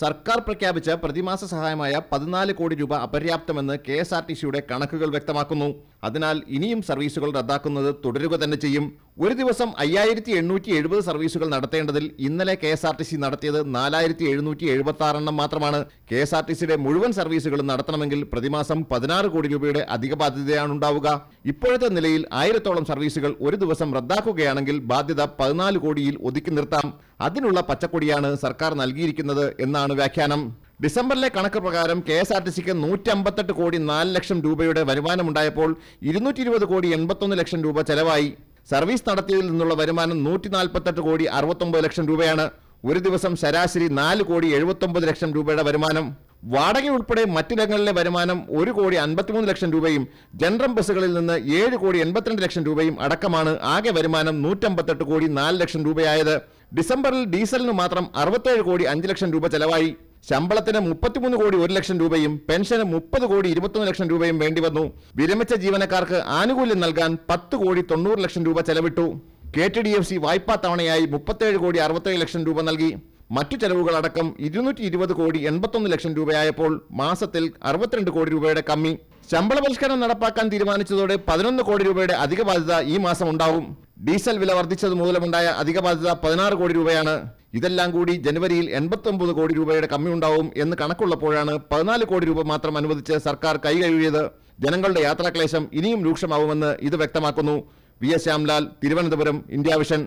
സർക്കാർ പ്രഖ്യാപിച്ച പ്രതിമാസ സഹായമായ പതിനാല് കോടി രൂപ അപര്യാപ്തമെന്ന് കെ എസ് ആർ ടി സിയുടെ കണക്കുകൾ വ്യക്തമാക്കുന്നു. അതിനാൽ ഇനിയും സർവീസുകൾ റദ്ദാക്കുന്നത് തുടരുക തന്നെ ചെയ്യും. ഒരു ദിവസം അയ്യായിരത്തി എണ്ണൂറ്റി എഴുപത് സർവീസുകൾ നടത്തേണ്ടതിൽ ഇന്നലെ K S R T C നടത്തിയത് നാലായിരത്തി എഴുന്നൂറ്റി എഴുപത്തി ആറെണ്ണം മാത്രമാണ്. കെ എസ് ആർ ടി സിയുടെ മുഴുവൻ സർവീസുകളും നടത്തണമെങ്കിൽ പ്രതിമാസം പതിനാറ് കോടി രൂപയുടെ അധിക ബാധ്യതയാണ് ഉണ്ടാവുക. ഇപ്പോഴത്തെ നിലയിൽ ആയിരത്തോളം സർവീസുകൾ ഒരു ദിവസം റദ്ദാക്കുകയാണെങ്കിൽ ബാധ്യത പതിനാല് കോടിയിൽ ഒതുക്കി നിർത്താം. അതിനുള്ള പച്ചക്കൊടിയാണ് സർക്കാർ നൽകിയിരിക്കുന്നത് എന്നാണ് വ്യാഖ്യാനം. ഡിസംബറിലെ കണക്ക് പ്രകാരം കെ എസ് ആർ ടി സിക്ക് നൂറ്റമ്പത്തെട്ട് കോടി നാല് ലക്ഷം രൂപയുടെ വരുമാനമുണ്ടായപ്പോൾ ഇരുന്നൂറ്റി ഇരുപത് കോടി എൺപത്തൊന്ന് ലക്ഷം രൂപ ചെലവായി. സർവീസ് നടത്തിയതിൽ നിന്നുള്ള വരുമാനം നൂറ്റി നാൽപ്പത്തെട്ട് കോടി അറുപത്തൊമ്പത് ലക്ഷം രൂപയാണ്. ഒരു ദിവസം ശരാശരി നാല് കോടി എഴുപത്തൊമ്പത് ലക്ഷം രൂപയുടെ വരുമാനം. വാടക ഉൾപ്പെടെ മറ്റിടങ്ങളിലെ വരുമാനം ഒരു കോടി അൻപത്തിമൂന്ന് ലക്ഷം രൂപയും ജനറൽ ബസ്സുകളിൽ നിന്ന് ഏഴ് കോടി എൺപത്തിരണ്ട് ലക്ഷം രൂപയും അടക്കമാണ് ആകെ വരുമാനം നൂറ്റമ്പത്തെട്ട് കോടി നാല് ലക്ഷം രൂപയായത്. ഡിസംബറിൽ ഡീസലിന് മാത്രം അറുപത്തേഴ് കോടി അഞ്ച് ലക്ഷം രൂപ ചെലവായി. ശമ്പളത്തിന് മുപ്പത്തിമൂന്ന് കോടി ഒരു ലക്ഷം രൂപയും പെൻഷന് മുപ്പത് കോടി ഇരുപത്തൊന്ന് ലക്ഷം രൂപയും വേണ്ടി വന്നു. വിരമിച്ച ജീവനക്കാർക്ക് ആനുകൂല്യം നൽകാൻ പത്ത് കോടി തൊണ്ണൂറ് ലക്ഷം രൂപ ചെലവിട്ടു. K T D F C വായ്പാ തവണയായി മുപ്പത്തേഴ് കോടി അറുപത്തേഴ് ലക്ഷം രൂപ നൽകി. മറ്റു ചെലവുകളടക്കം ഇരുന്നൂറ്റി ഇരുപത് കോടി എൺപത്തൊന്ന് ലക്ഷം രൂപയായപ്പോൾ മാസത്തിൽ അറുപത്തിരണ്ട് കോടി രൂപയുടെ കമ്മി. ശമ്പള പരിഷ്കരണം നടപ്പാക്കാൻ തീരുമാനിച്ചതോടെ പതിനൊന്ന് കോടി രൂപയുടെ അധിക ബാധ്യത ഈ മാസം ഉണ്ടാവും. ഡീസൽ വില വർദ്ധിച്ചത് മൂലമുണ്ടായ അധിക ബാധ്യത പതിനാറ് കോടി രൂപയാണ്. ഇതെല്ലാം കൂടി ജനുവരിയിൽ എൺപത്തൊമ്പത് കോടി രൂപയുടെ കമ്മി ഉണ്ടാവും എന്ന് കണക്കുള്ളപ്പോഴാണ് പതിനാല് കോടി രൂപ മാത്രം അനുവദിച്ച് സർക്കാർ കൈകഴുകിയത് ജനങ്ങളുടെ യാത്രാക്ലേശം ഇനിയും രൂക്ഷമാവുമെന്ന് ഇത് വ്യക്തമാക്കുന്നു. V S Shyamlal Thiruvananthapuram India Vision.